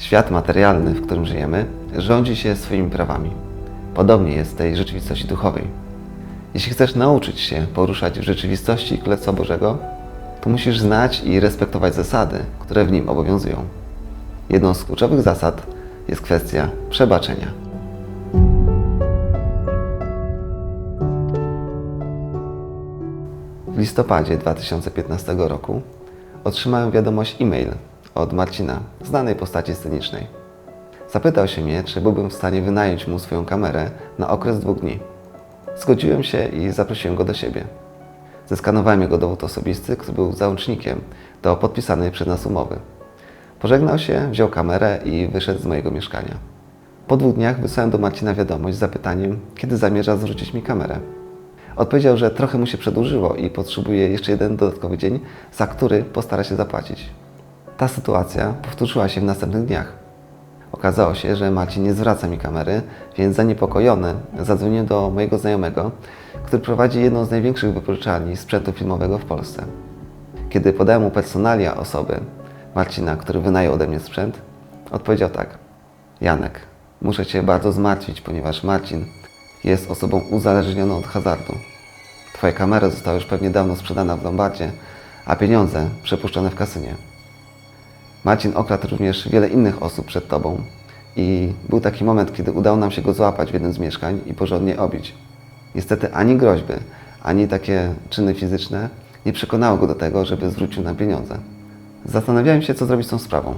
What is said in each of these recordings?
Świat materialny, w którym żyjemy, rządzi się swoimi prawami. Podobnie jest tej rzeczywistości duchowej. Jeśli chcesz nauczyć się poruszać w rzeczywistości Królestwa Bożego, to musisz znać i respektować zasady, które w nim obowiązują. Jedną z kluczowych zasad jest kwestia przebaczenia. W listopadzie 2015 roku otrzymałem wiadomość e-mail od Marcina, znanej postaci scenicznej. Zapytał się mnie, czy byłbym w stanie wynająć mu swoją kamerę na okres dwóch dni. Zgodziłem się i zaprosiłem go do siebie. Zeskanowałem jego dowód osobisty, który był załącznikiem do podpisanej przez nas umowy. Pożegnał się, wziął kamerę i wyszedł z mojego mieszkania. Po dwóch dniach wysłałem do Marcina wiadomość z zapytaniem, kiedy zamierza zwrócić mi kamerę. Odpowiedział, że trochę mu się przedłużyło i potrzebuje jeszcze jeden dodatkowy dzień, za który postara się zapłacić. Ta sytuacja powtórzyła się w następnych dniach. Okazało się, że Marcin nie zwraca mi kamery, więc zaniepokojony zadzwoniłem do mojego znajomego, który prowadzi jedną z największych wypożyczalni sprzętu filmowego w Polsce. Kiedy podałem mu personalia osoby, Marcina, który wynajął ode mnie sprzęt, odpowiedział tak. Janek, muszę Cię bardzo zmartwić, ponieważ Marcin jest osobą uzależnioną od hazardu. Twoja kamera została już pewnie dawno sprzedana w Lombardzie, a pieniądze przepuszczone w kasynie. Marcin okradł również wiele innych osób przed Tobą i był taki moment, kiedy udało nam się go złapać w jednym z mieszkań i porządnie obić. Niestety ani groźby, ani takie czyny fizyczne nie przekonały go do tego, żeby zwrócił nam pieniądze. Zastanawiałem się, co zrobić z tą sprawą,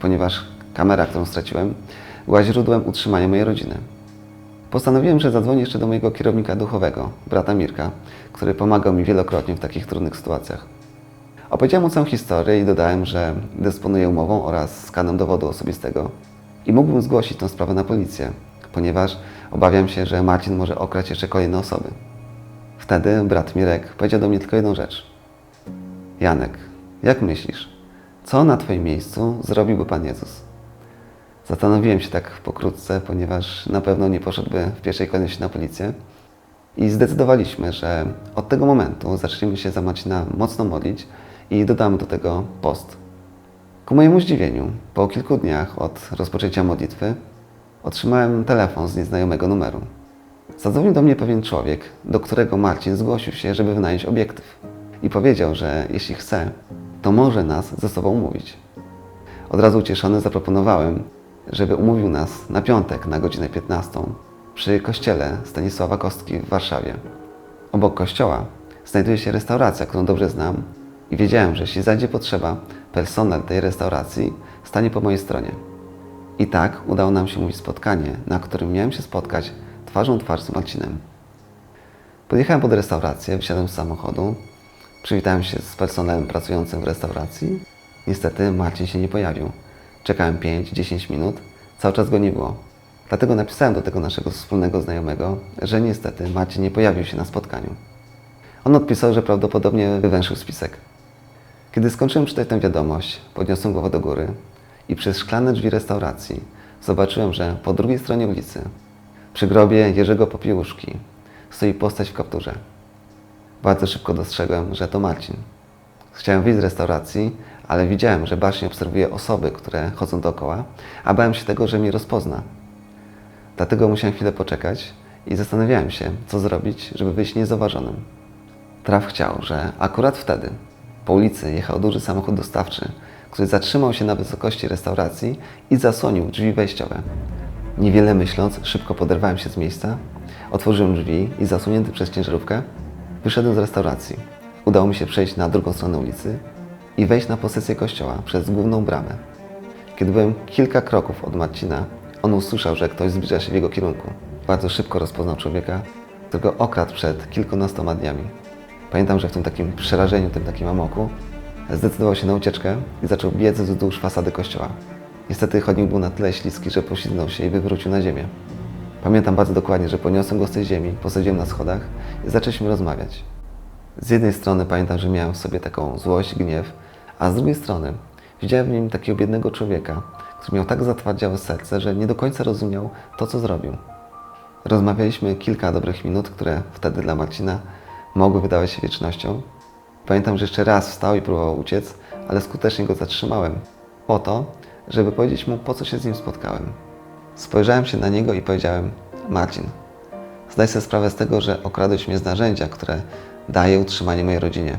ponieważ kamera, którą straciłem, była źródłem utrzymania mojej rodziny. Postanowiłem, że zadzwonię jeszcze do mojego kierownika duchowego, brata Mirka, który pomagał mi wielokrotnie w takich trudnych sytuacjach. Opowiedziałem mu całą historię i dodałem, że dysponuję umową oraz skanem dowodu osobistego i mógłbym zgłosić tę sprawę na policję, ponieważ obawiam się, że Marcin może okraść jeszcze kolejne osoby. Wtedy brat Mirek powiedział do mnie tylko jedną rzecz. Janek, jak myślisz, co na Twoim miejscu zrobiłby Pan Jezus? Zastanowiłem się tak pokrótce, ponieważ na pewno nie poszedłby w pierwszej kolejności na policję. I zdecydowaliśmy, że od tego momentu zaczniemy się za Marcina mocno modlić i dodamy do tego post. Ku mojemu zdziwieniu, po kilku dniach od rozpoczęcia modlitwy, otrzymałem telefon z nieznajomego numeru. Zadzwonił do mnie pewien człowiek, do którego Marcin zgłosił się, żeby wynająć obiektyw. I powiedział, że jeśli chce, to może nas ze sobą umówić. Od razu ucieszony zaproponowałem, żeby umówił nas na piątek na godzinę 15 przy kościele Stanisława Kostki w Warszawie. Obok kościoła znajduje się restauracja, którą dobrze znam i wiedziałem, że jeśli zajdzie potrzeba, personel tej restauracji stanie po mojej stronie. I tak udało nam się umówić spotkanie, na którym miałem się spotkać twarzą twarz z Marcinem. Podjechałem pod restaurację, wysiadłem z samochodu, przywitałem się z personelem pracującym w restauracji. Niestety Marcin się nie pojawił. Czekałem 5-10 minut, cały czas go nie było. Dlatego napisałem do tego naszego wspólnego znajomego, że niestety Marcin nie pojawił się na spotkaniu. On odpisał, że prawdopodobnie wywęszył spisek. Kiedy skończyłem czytać tę wiadomość, podniosłem głowę do góry i przez szklane drzwi restauracji zobaczyłem, że po drugiej stronie ulicy, przy grobie Jerzego Popiełuszki, stoi postać w kapturze. Bardzo szybko dostrzegłem, że to Marcin. Chciałem wyjść z restauracji, ale widziałem, że bacznie obserwuje osoby, które chodzą dookoła, a bałem się tego, że mnie rozpozna. Dlatego musiałem chwilę poczekać i zastanawiałem się, co zrobić, żeby wyjść niezauważonym. Traf chciał, że akurat wtedy po ulicy jechał duży samochód dostawczy, który zatrzymał się na wysokości restauracji i zasłonił drzwi wejściowe. Niewiele myśląc, szybko poderwałem się z miejsca, otworzyłem drzwi i zasunięty przez ciężarówkę wyszedłem z restauracji. Udało mi się przejść na drugą stronę ulicy i wejść na posesję kościoła przez główną bramę. Kiedy byłem kilka kroków od Marcina, on usłyszał, że ktoś zbliża się w jego kierunku. Bardzo szybko rozpoznał człowieka, którego okradł przed kilkunastoma dniami. Pamiętam, że w tym takim przerażeniu, tym takim amoku, zdecydował się na ucieczkę i zaczął biec wzdłuż fasady kościoła. Niestety chodnik był na tyle śliski, że poślizgnął się i wywrócił na ziemię. Pamiętam bardzo dokładnie, że poniosłem go z tej ziemi, posadziłem na schodach i zaczęliśmy rozmawiać. Z jednej strony pamiętam, że miałem w sobie taką złość, gniew, a z drugiej strony widziałem w nim takiego biednego człowieka, który miał tak zatwardziałe serce, że nie do końca rozumiał to, co zrobił. Rozmawialiśmy kilka dobrych minut, które wtedy dla Marcina mogły wydawać się wiecznością. Pamiętam, że jeszcze raz wstał i próbował uciec, ale skutecznie go zatrzymałem. Po to, żeby powiedzieć mu, po co się z nim spotkałem. Spojrzałem się na niego i powiedziałem: Marcin, zdaj sobie sprawę z tego, że okradłeś mnie z narzędzia, które daje utrzymanie mojej rodzinie.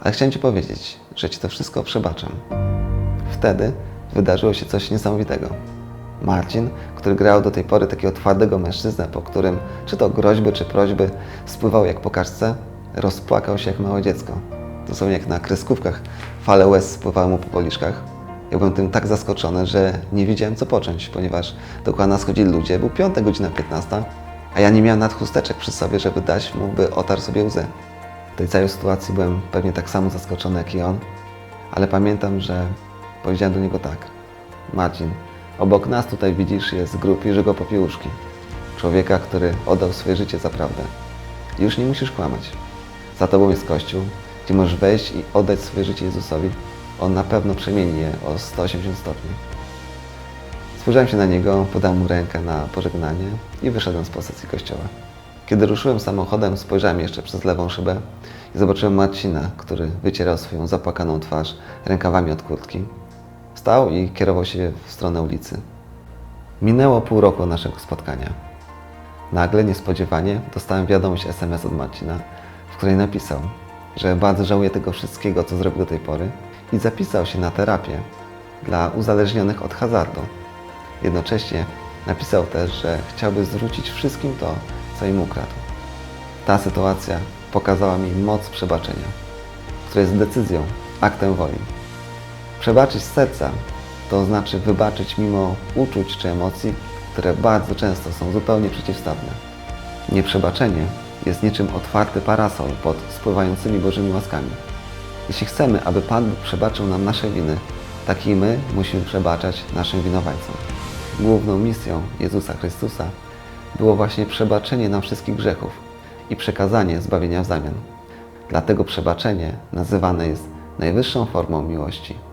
Ale chciałem Ci powiedzieć, że Ci to wszystko przebaczam. Wtedy wydarzyło się coś niesamowitego. Marcin, który grał do tej pory takiego twardego mężczyznę, po którym czy to groźby, czy prośby spływał jak po kaczce, rozpłakał się jak małe dziecko. Dosłownie jak na kreskówkach fale łez spływały mu po policzkach. Ja byłem tym tak zaskoczony, że nie wiedziałem co począć, ponieważ dookoła nas chodzili ludzie, był piątek, godzina 15, a ja nie miałem nad chusteczek przy sobie, żeby dać mu, by otarł sobie łzy. W tej całej sytuacji byłem pewnie tak samo zaskoczony jak i on, ale pamiętam, że powiedziałem do niego tak. Marcin, obok nas tutaj widzisz jest grób Jerzego Popiełuszki. Człowieka, który oddał swoje życie za prawdę. Już nie musisz kłamać. Za tobą jest Kościół, gdzie możesz wejść i oddać swoje życie Jezusowi. On na pewno przemieni je o 180 stopni. Spojrzałem się na niego, podałem mu rękę na pożegnanie i wyszedłem z posesji kościoła. Kiedy ruszyłem samochodem, spojrzałem jeszcze przez lewą szybę i zobaczyłem Marcina, który wycierał swoją zapłakaną twarz rękawami od kurtki. Stał i kierował się w stronę ulicy. Minęło pół roku naszego spotkania. Nagle, niespodziewanie, dostałem wiadomość SMS od Marcina, w której napisał, że bardzo żałuje tego wszystkiego, co zrobił do tej pory i zapisał się na terapię dla uzależnionych od hazardu. Jednocześnie napisał też, że chciałby zwrócić wszystkim to, co im ukradł. Ta sytuacja pokazała mi moc przebaczenia, która jest decyzją, aktem woli. Przebaczyć z serca to znaczy wybaczyć mimo uczuć czy emocji, które bardzo często są zupełnie przeciwstawne. Nieprzebaczenie jest niczym otwarty parasol pod spływającymi Bożymi łaskami. Jeśli chcemy, aby Pan przebaczył nam nasze winy, tak i my musimy przebaczać naszym winowajcom. Główną misją Jezusa Chrystusa było właśnie przebaczenie nam wszystkich grzechów i przekazanie zbawienia w zamian. Dlatego przebaczenie nazywane jest najwyższą formą miłości.